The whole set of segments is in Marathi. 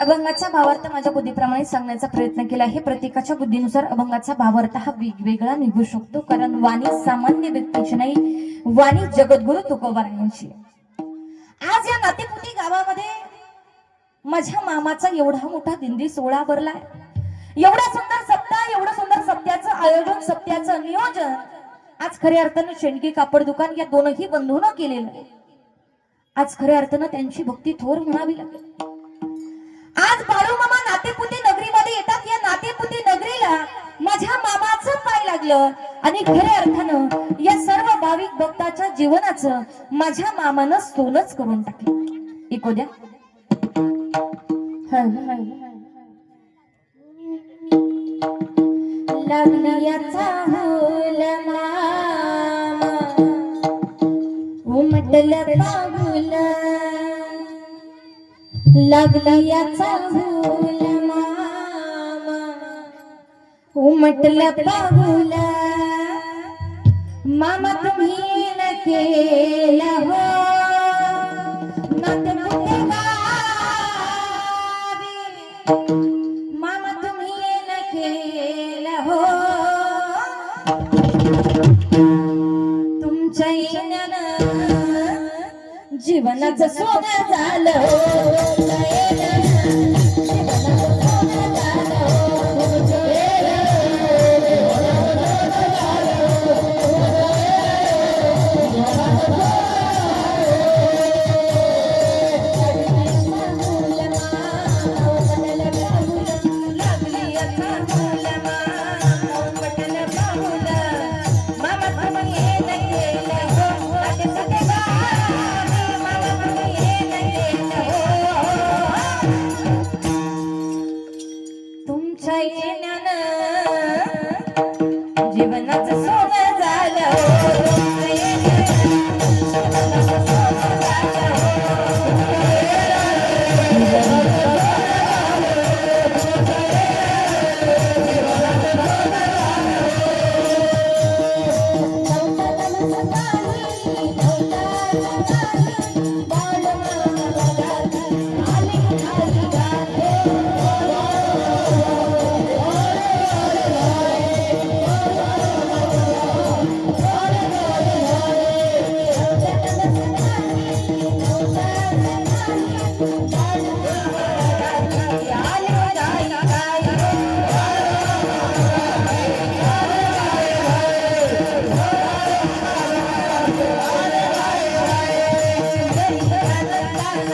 अभंगाचा भावार्थ माझ्या बुद्धीप्रमाणे सांगण्याचा प्रयत्न केला. आहे प्रत्येकाच्या बुद्धीनुसार अभंगाचा भावार्थ हा वेगवेगळा निघू शकतो. कारण वाणी सामान्य व्यक्तीची नाही वाणी जगद्गुरु तुकोबारायांची. आज या नातेपुती गावामध्ये माझ्या मामाचा एवढा मोठा दिंडी सोहळा भरलाय एवढा सुंदर सप्ताह एवढं सुंदर सप्त्याचं आयोजन सप्त्याचं नियोजन. आज खऱ्या अर्थानं शेणकी कापड दुकान या दोनही बंधून केलेलं आहे. आज खऱ्या अर्थानं त्यांची भक्ती थोर म्हणावी लागेल. आज बाळूमामा नातेपुती नगरीमध्ये येतात. या नातेपुती नगरीला माझ्या मामाचं पाय लागलं. आणि खऱ्या अर्थानं या सर्व भाविक भक्ताच्या जीवनाचं माझ्या मामानं सोनच करून टाकलं. ऐकू द्या. लागण्याचा होल मामा उमटलं लागला याचा भूल मामा. उमटलं पाहुला. मामा तुम्ही न केला हो. नातेपुते गावी. जीवनाचं सोनं झालं.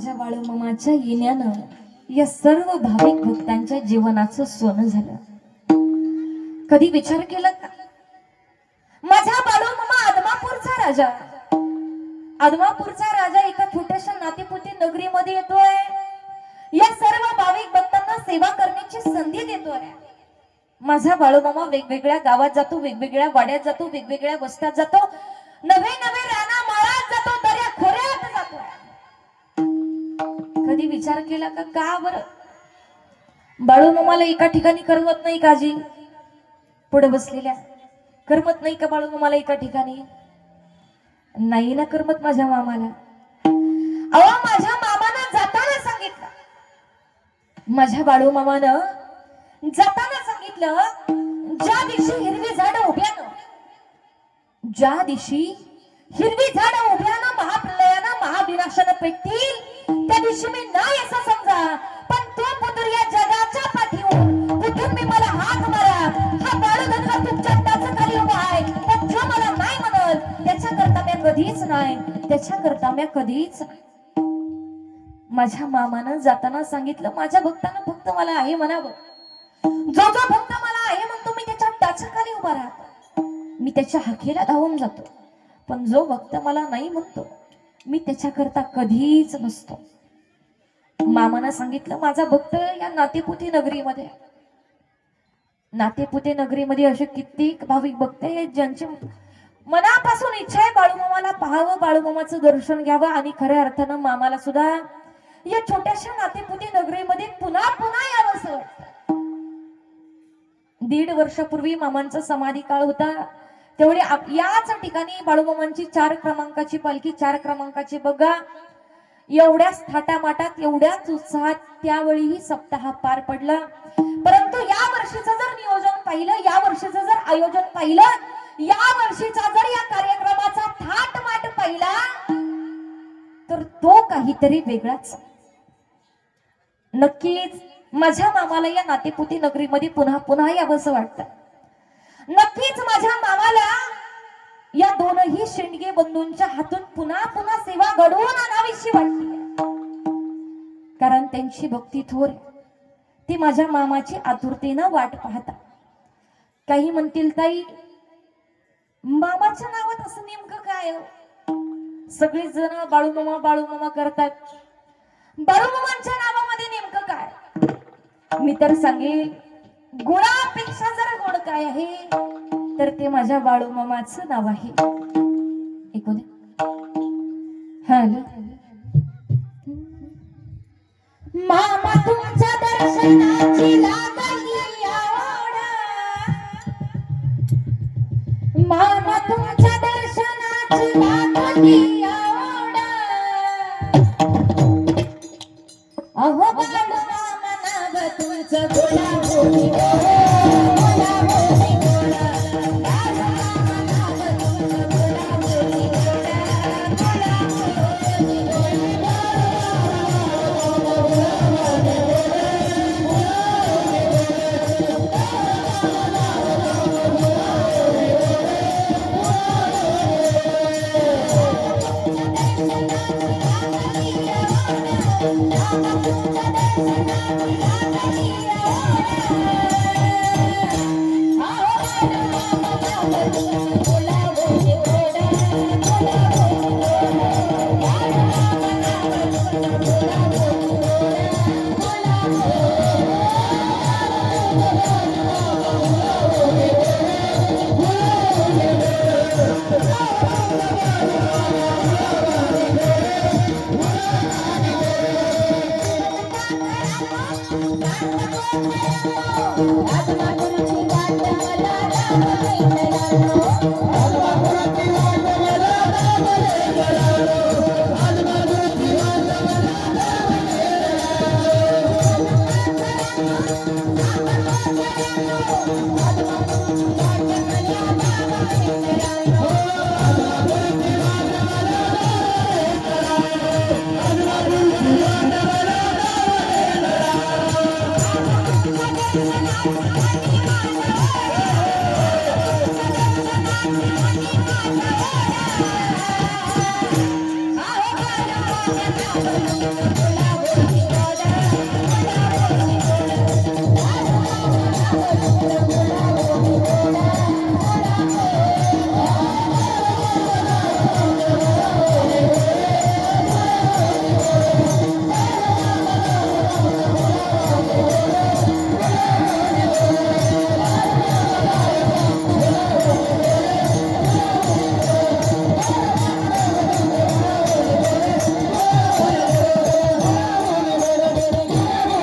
माझ्या बाळूमामाच्या येण्यानं या सर्व भाविक भक्तांच्या जीवनाचं सोनं झालं. कधी विचार केला का? माझा बाळूमामा आदमापूरचा राजा. आदमापूरचा राजा एका छोट्याशा नातीपुती नगरीमध्ये येतोय. या सर्व भाविक भक्तांना सेवा करण्याची संधी देतोय. माझा बाळूमामा वेगवेगळ्या गावात जातो वेगवेगळ्या वाड्यात जातो वेगवेगळ्या वस्त्यात जातो. नवे नवे राणा कधी विचार केला का का बरं? बाळूमामाला एका ठिकाणी करमत नाही काजी. पुढे बसलेल्या करमत नाही का बाळूमामाला एका ठिकाणी? नाही ना करमत माझ्या मामाला. अहो माझ्या मामानं जाताना सांगितलं. माझ्या बाळूमामानं जाताना सांगितलं ज्या दिवशी हिरवी झाड उभ्यानं ज्या दिवशी हिरवी झाड उभ्यानं महाप्रलयानं महाविनाशानं पेटतील मी नाही असं समजा. पण तो पुतुर या जगाच्या पाठीवर कुठून मी मला हात मारा. हा बाळूधनगा तुमच्या उभा आहे. पण जो मला नाही म्हणत. त्याच्या मी कधीच नाही. त्याच्या करता मी कधीच माझ्या मामानं जाताना सांगितलं माझ्या भक्तानं फक्त मला आहे म्हणावं जो जो भक्त मला आहे म्हणतो मी त्याच्या त्याच्याखाली उभा राहतो. मी त्याच्या हाकेला धावून जातो. पण जो भक्त मला नाही म्हणतो मी त्याच्याकरता कधीच नसतो. मामानं सांगितलं माझा भक्त या नातेपुती नगरीमध्ये. नातेपुते नगरीमध्ये असे कित्येक भाविक भक्त आहेत ज्यांची मनापासून इच्छा आहे बाळूमामाला पाहावं बाळूमामाचं दर्शन घ्यावं आणि खऱ्या अर्थानं मामाला सुद्धा या छोट्याशा नातेपुते नगरीमध्ये पुन्हा पुन्हा यावंसं दीड वर्षापूर्वी मामांचा समाधी काळ होता. तेवढे याच ठिकाणी बाळूमामांची चार क्रमांकाची पालखी चार क्रमांकाची बघा एवढ्याच थाटामाटात एवढ्याच उत्साहात त्यावेळीही सप्ताह पार पडला. परंतु या वर्षीचं जर नियोजन पाहिलं या वर्षीचं जर आयोजन पाहिलं या वर्षीचा जर या कार्यक्रमाचा थाटमाट पाहिला तर तो काहीतरी वेगळाच. नक्कीच माझ्या मामाला या नातेपुती नगरीमध्ये पुन्हा पुन्हा यावंसं वाटतं. नक्कीच माझ्या मामाला या दोनही शेंडगे बंधूंच्या हातून पुन्हा पुन्हा सेवा घडवून आणावीशी वाटली. कारण त्यांची भक्ती थोर ती माझ्या मामाची आतुरतेनं वाट पाहतात काही म्हणतील ताई मामाच्या नावात असं नेमकं काय हो? जण बाळूमामा बाळूमामा करतात. बाळूमामांच्या नावामध्ये नेमकं काय? मी तर सांगेल गुणापेक्षा जरा गोड काय आहे? तर ते माझ्या बाळू बाळूमामाचं नाव आहे. ऐकू दे हॅलो मामा तुमच्या दर्शनाची लागली आवड. मामा तुमच्या दर्शनाची लागली आज मागुरची गाठ मला राम